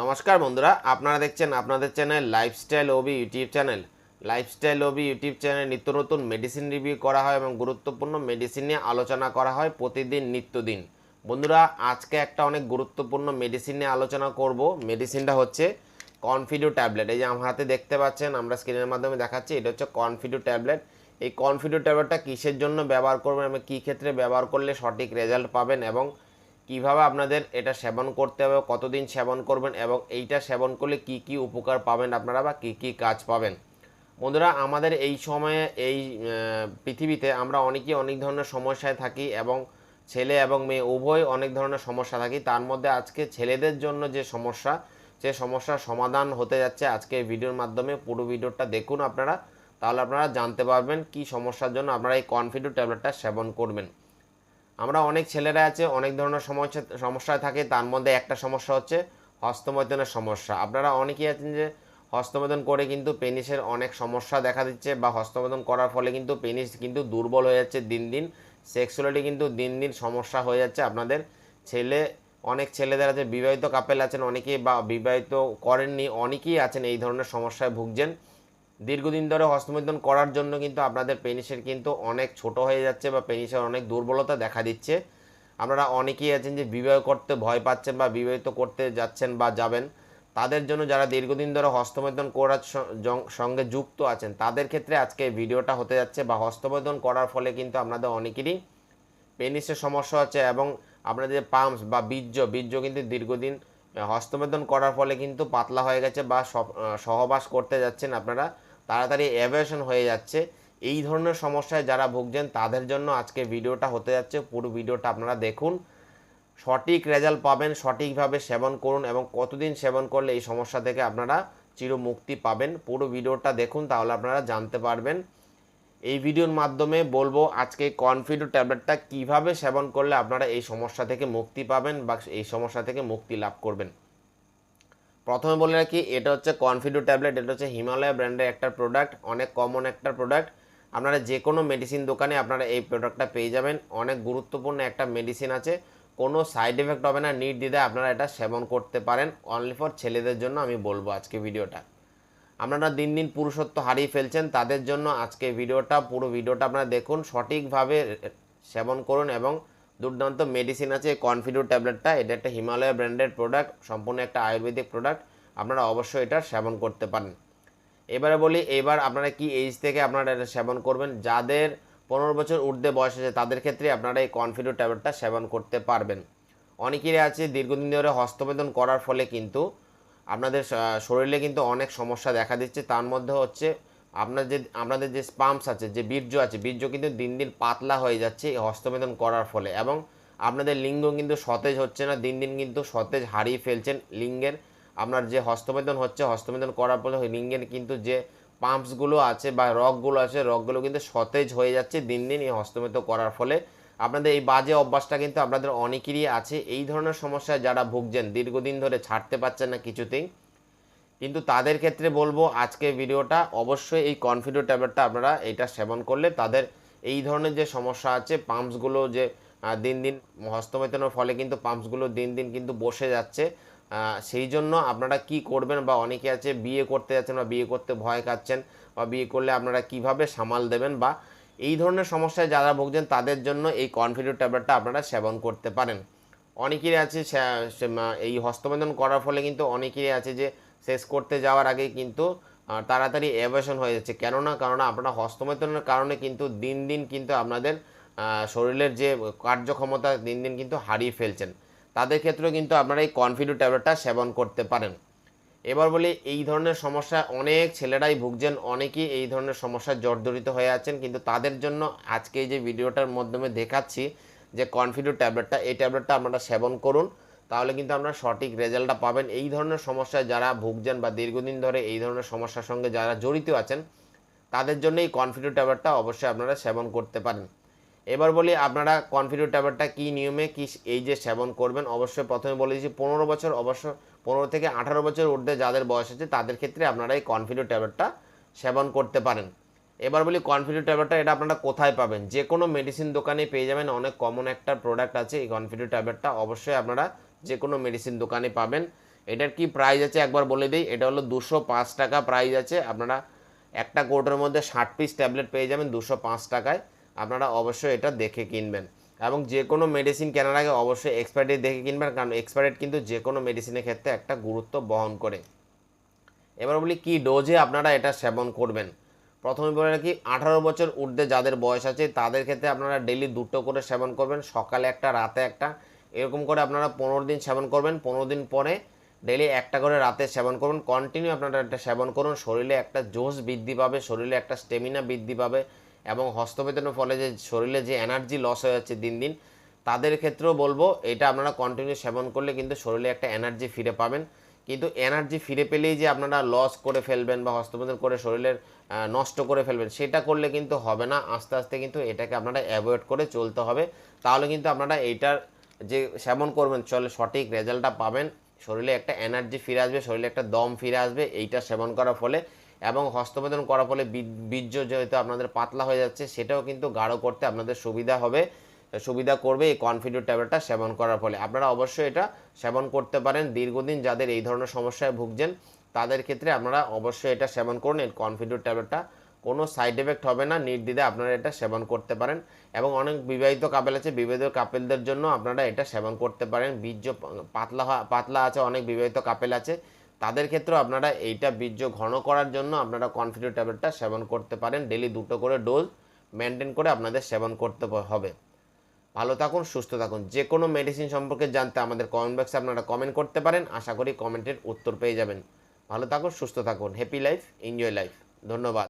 নমস্কার বন্ধুরা, আপনারা দেখছেন আপনাদের channel lifestyle Obi YouTube channel lifestyle Obi YouTube চ্যানেলে নিত্য নতুন মেডিসিন রিভিউ করা হয় এবং গুরুত্বপূর্ণ মেডিসিন নিয়ে আলোচনা করা হয় প্রতিদিন, নিত্যদিন। বন্ধুরা, আজকে একটা অনেক গুরুত্বপূর্ণ মেডিসিন নিয়ে আলোচনা করব। মেডিসিনটা হচ্ছে কনফিডিউ ট্যাবলেট এই যে আমার হাতে দেখতে পাচ্ছেন, আমরা স্ক্রিনের মাধ্যমে দেখাচ্ছি, এটা হচ্ছে কনফিডিউ ট্যাবলেট এই কনফিডিউ ট্যাবলেটটা কিসের জন্য ব্যবহার করবেন এবং কী ক্ষেত্রে ব্যবহার করলে সঠিক রেজাল্ট পাবেন এবং কীভাবে আপনাদের এটা সেবন করতে হবে, কতদিন সেবন করবেন এবং এইটা সেবন করলে কি কি উপকার পাবেন আপনারা বা কি কি কাজ পাবেন। বন্ধুরা, আমাদের এই সময়ে, এই পৃথিবীতে আমরা অনেকেই অনেক ধরনের সমস্যায় থাকি এবং ছেলে এবং মেয়ে, উভয় অনেক ধরনের সমস্যা থাকি। তার মধ্যে আজকে ছেলেদের জন্য যে সমস্যা সে সমস্যার সমাধান হতে যাচ্ছে আজকে ভিডিওর মাধ্যমে, পুরো ভিডিওটা দেখুন আপনারা। তাহলে আপনারা জানতে পারবেন কি সমস্যার জন্য আপনারা এই কনফিডিউ ট্যাবলেটটা সেবন করবেন। আমরা অনেক ছেলেরা আছে, অনেক ধরনের সমস্যা সমস্যায় থাকে, তার মধ্যে একটা সমস্যা হচ্ছে হস্তমৈথনের সমস্যা। আপনারা অনেকেই আছেন যে হস্তমৈথন করে কিন্তু পেনিসের অনেক সমস্যা দেখা দিচ্ছে বা হস্তমৈথন করার ফলে কিন্তু পেনিস কিন্তু দুর্বল হয়ে যাচ্ছে দিন দিন। সেক্সুয়ালিটি কিন্তু দিন দিন সমস্যা হয়ে যাচ্ছে আপনাদের ছেলে, অনেক ছেলেদের আছে, বিবাহিত কাপেল আছেন অনেকেই বা বিবাহিত করেননি, অনেকেই আছেন এই ধরনের সমস্যায় ভুগছেন। দীর্ঘদিন ধরে হস্তমৈথুন করার জন্য কিন্তু আপনাদের পেনিসের কিন্তু অনেক ছোট হয়ে যাচ্ছে বা পেনিসের অনেক দুর্বলতা দেখা দিচ্ছে। আপনারা অনেকেই আছেন যে বিবাহ করতে ভয় পাচ্ছেন বা বিবাহিত করতে যাচ্ছেন বা যাবেন। তাদের জন্য যারা দীর্ঘদিন ধরে হস্তমৈথুন করার সঙ্গে যুক্ত আছেন তাদের ক্ষেত্রে আজকে ভিডিওটা হতে যাচ্ছে বা হস্তমৈথুন করার ফলে কিন্তু আপনাদের অনেকেরই পেনিসের সমস্যা আছে এবং আপনাদের পাম্পস বা বীর্য বীর্য কিন্তু দীর্ঘদিন আহ, হস্তমৈথুন করার ফলে কিন্তু পাতলা হয়ে গেছে বা সহবাস করতে যাচ্ছেন আপনারা। তাড়াতাড়ি অ্যাভেশন হয়ে যাচ্ছে। এই ধরনের সমস্যায় যারা ভুগছেন, তাদের জন্য আজকে ভিডিওটা হতে যাচ্ছে। পুরো ভিডিওটা আপনারা দেখুন। সঠিক রেজাল্ট পাবেন, সঠিকভাবে সেবন করুন এবং কতদিন সেবন করলে এই সমস্যা থেকে আপনারা চিরমুক্তি পাবেন। পুরো ভিডিওটা দেখুন, তাহলে আপনারা জানতে পারবেন। এই ভিডিওর মাধ্যমে বলব, আজকে কনফিডো ট্যাবলেটটা কীভাবে সেবন করলে আপনারা এই সমস্যা থেকে মুক্তি পাবেন বা এই সমস্যা থেকে মুক্তি লাভ করবেন। প্রথমে বলে রাখি এটা হচ্ছে কনফিডো ট্যাবলেট এটা হচ্ছে হিমালয় ব্র্যান্ডের একটা প্রোডাক্ট অনেক কমন একটা প্রোডাক্ট আপনারা যে কোনো মেডিসিন দোকানে আপনারা এই প্রোডাক্টটা পেয়ে যাবেন। অনেক গুরুত্বপূর্ণ একটা মেডিসিন আছে। কোনো সাইড এফেক্ট হবে না, নির্দ্বিধায় আপনারা এটা সেবন করতে পারেন। অনলি ফর ছেলেদের জন্য আমি বলব আজকে ভিডিওটা। আপনারা দিন দিন পুরুষত্ব হারিয়ে ফেলছেন, তাদের জন্য আজকে ভিডিওটা, পুরো ভিডিওটা আপনারা দেখুন, সঠিকভাবে সেবন করুন এবং দুর্দান্ত মেডিসিন আছে কনফিডো ট্যাবলেটটা এটা একটা হিমালয় ব্র্যান্ডেড প্রোডাক্ট সম্পূর্ণ একটা আয়ুর্বেদিক প্রোডাক্ট আপনারা অবশ্যই এটা সেবন করতে পারেন। এবারে বলি, এবার আপনারা কি এজ থেকে আপনারা এটা সেবন করবেন? যাদের পনেরো বছর ঊর্ধ্বে বয়স আছে, তাদের ক্ষেত্রে আপনারা এই কনফিডো ট্যাবলেটটা সেবন করতে পারবেন। অনেকেরই আছে, দীর্ঘদিন ধরে হস্তবেদন করার ফলে কিন্তু আপনাদের শরীরে কিন্তু অনেক সমস্যা দেখা দিচ্ছে, তার মধ্যে হচ্ছে আপনার যে, আপনাদের যে স্পাম্পস আছে, যে বীর্য আছে, বীর্য কিন্তু দিন দিন পাতলা হয়ে যাচ্ছে এই হস্তবেদন করার ফলে। এবং আপনাদের লিঙ্গ কিন্তু সতেজ হচ্ছে না, দিন দিন কিন্তু সতেজ হারিয়ে ফেলছেন লিঙ্গের। আপনার যে হস্তবেদন হচ্ছে, হস্তবেদন করার ফলে লিঙ্গের কিন্তু যে পাম্পসগুলো আছে বা রগগুলো আছে রগগুলো কিন্তু সতেজ হয়ে যাচ্ছে দিন দিন এই হস্তবেদন করার ফলে। আপনাদের এই বাজে অভ্যাসটা কিন্তু আপনাদের অনেকেরই আছে। এই ধরনের সমস্যায় যারা ভুগছেন, দীর্ঘদিন ধরে ছাড়তে পারছেন না কিছুতেই কিন্তু তাদের ক্ষেত্রে বলব আজকে ভিডিওটা অবশ্যই এই কনফিডো ট্যাবলেটটা আপনারা এটা সেবন করলে তাদের এই ধরনের যে সমস্যা আছে পাম্পসগুলো যে দিন দিন হস্তমেতনের ফলে কিন্তু পাম্পসগুলো দিন দিন কিন্তু বসে যাচ্ছে। সেই জন্য আপনারা কি করবেন বা অনেকে আছে বিয়ে করতে যাচ্ছেন বা বিয়ে করতে ভয় খাচ্ছেন বা বিয়ে করলে আপনারা কীভাবে সামাল দেবেন বা এই ধরনের সমস্যায় যারা ভুগছেন তাদের জন্য এই কনফিডো ট্যাবলেটটা আপনারা সেবন করতে পারেন। অনেকেরই আছে এই হস্তবেদন করার ফলে কিন্তু অনেকেরই আছে যে শেষ করতে যাওয়ার আগে কিন্তু তাড়াতাড়ি অ্যাভেশন হয়ে যাচ্ছে। কেননা কারণ আপনারা হস্তমেতনের কারণে কিন্তু দিন দিন কিন্তু আপনাদের শরীরের যে কার্যক্ষমতা দিন দিন কিন্তু হারিয়ে ফেলছেন। তাদের ক্ষেত্রেও কিন্তু আপনারা এই কনফিডো ট্যাবলেটটা সেবন করতে পারেন। এবার বলি, এই ধরনের সমস্যা অনেক ছেলেরাই ভুগছেন, অনেকেই এই ধরনের সমস্যায় জর্জরিত হয়ে আছেন। কিন্তু তাদের জন্য আজকে এই যে ভিডিওটার মাধ্যমে দেখাচ্ছি যে কনফিডো ট্যাবলেটটা এই ট্যাবলেটটা আপনারা সেবন করুন। তাহলে কিন্তু আপনারা সঠিক রেজাল্টটা পাবেন। এই ধরনের সমস্যায় যারা ভুগছেন বা দীর্ঘদিন ধরে এই ধরনের সমস্যার সঙ্গে যারা জড়িত আছেন, তাদের জন্য এই কনফিডো ট্যাবলেটটা অবশ্যই আপনারা সেবন করতে পারেন। এবার বলি, আপনারা কনফিডো ট্যাবলেটটা কী নিয়মে, কি এই যে সেবন করবেন, অবশ্যই প্রথমে বলে দিচ্ছি, পনেরো বছর অবশ্য, পনেরো থেকে আঠারো বছর ঊর্ধ্বে যাদের বয়স আছে, তাদের ক্ষেত্রে আপনারা এই কনফিডো ট্যাবলেটটা সেবন করতে পারেন। এবার বলি কনফিডো ট্যাবলেটটা এটা আপনারা কোথায় পাবেন? যে কোনো মেডিসিন দোকানে পেয়ে যাবেন, অনেক কমন একটা প্রোডাক্ট আছে, এই কনফিডো ট্যাবলেটটা অবশ্যই আপনারা যে কোনো মেডিসিন দোকানে পাবেন। এটার কি প্রাইস আছে একবার বলে দিই? এটা হলো দুশো পাঁচ টাকা প্রাইস আছে। আপনারা একটা কোটের মধ্যে ষাট পিস ট্যাবলেট পেয়ে যাবেন দুশো পাঁচ টাকায়। আপনারা অবশ্যই এটা দেখে কিনবেন। এবং যে কোনো মেডিসিন কেনার আগে অবশ্যই এক্সপায়ারি দেখে কিনবেন। কারণ এক্সপায়ারি কিন্তু যে কোনো মেডিসিনের ক্ষেত্রে একটা গুরুত্ব বহন করে। এবার বলি কি ডোজে আপনারা এটা সেবন করবেন। প্রথমে বলে রাখি, আঠারো বছর ঊর্ধ্বে যাদের বয়স আছে, তাদের ক্ষেত্রে আপনারা ডেলি দুটো করে সেবন করবেন। সকালে একটা, রাতে একটা। এরকম করে আপনারা পনেরো দিন সেবন করবেন। পনেরো দিন পরে ডেলি একটা করে রাতে সেবন করুন। কন্টিনিউ আপনারা একটা সেবন করুন। শরীরে একটা জোশ বৃদ্ধি পাবে, শরীরে একটা স্টেমিনা বৃদ্ধি পাবে এবং হস্তবেদনের ফলে যে শরীরে যে এনার্জি লস হয়ে যাচ্ছে দিন দিন, তাদের ক্ষেত্রেও বলব এটা আপনারা কন্টিনিউ সেবন করলে কিন্তু শরীরে একটা এনার্জি ফিরে পাবেন। কিন্তু এনার্জি ফিরে পেলেই যে আপনারা লস করে ফেলবেন বা হস্তমোদন করে শরীরের নষ্ট করে ফেলবেন, সেটা করলে কিন্তু হবে না। আস্তে আস্তে কিন্তু এটাকে আপনারা অ্যাভয়েড করে চলতে হবে। তাহলে কিন্তু আপনারা এইটার যে সেবন করবেন, চলে সঠিক রেজাল্টটা পাবেন। শরীরে একটা এনার্জি ফিরে আসবে, শরীরে একটা দম ফিরে আসবে, এইটা সেবন করার ফলে এবং হস্তমোদন করার ফলে বীর্য যেহেতু আপনাদের পাতলা হয়ে যাচ্ছে, সেটাও কিন্তু গাঢ় করতে আপনাদের সুবিধা হবে, সুবিধা করবে এই কনফিডিউ ট্যাবলেটটা সেবন করার ফলে। আপনারা অবশ্যই এটা সেবন করতে পারেন। দীর্ঘদিন যাদের এই ধরনের সমস্যায় ভুগছেন, তাদের ক্ষেত্রে আপনারা অবশ্যই এটা সেবন করুন, এই কনফিডিউ ট্যাবলেটটা। কোনো সাইড এফেক্ট হবে না নির্দ্বিধে আপনারা এটা সেবন করতে পারেন। এবং অনেক বিবাহিত কাপেল আছে, বিবাহিত কাপেলদের জন্য আপনারা এটা সেবন করতে পারেন। বীর্য পাতলা পাতলা আছে অনেক বিবাহিত কাপেল আছে। তাদের ক্ষেত্রেও আপনারা এইটা বীর্য ঘন করার জন্য আপনারা কনফিডিউ ট্যাবলেটটা সেবন করতে পারেন। ডেলি দুটো করে ডোজ মেনটেন করে আপনাদের সেবন করতে হবে। ভালো থাকুন, সুস্থ থাকুন। যে কোনো মেডিসিন সম্পর্কে জানতে আমাদের কমেন্ট বক্সে আপনারা কমেন্ট করতে পারেন। আশা করি কমেন্টের উত্তর পেয়ে যাবেন। ভালো থাকুন, সুস্থ থাকুন। হ্যাপি লাইফ এনজয় লাইফ ধন্যবাদ।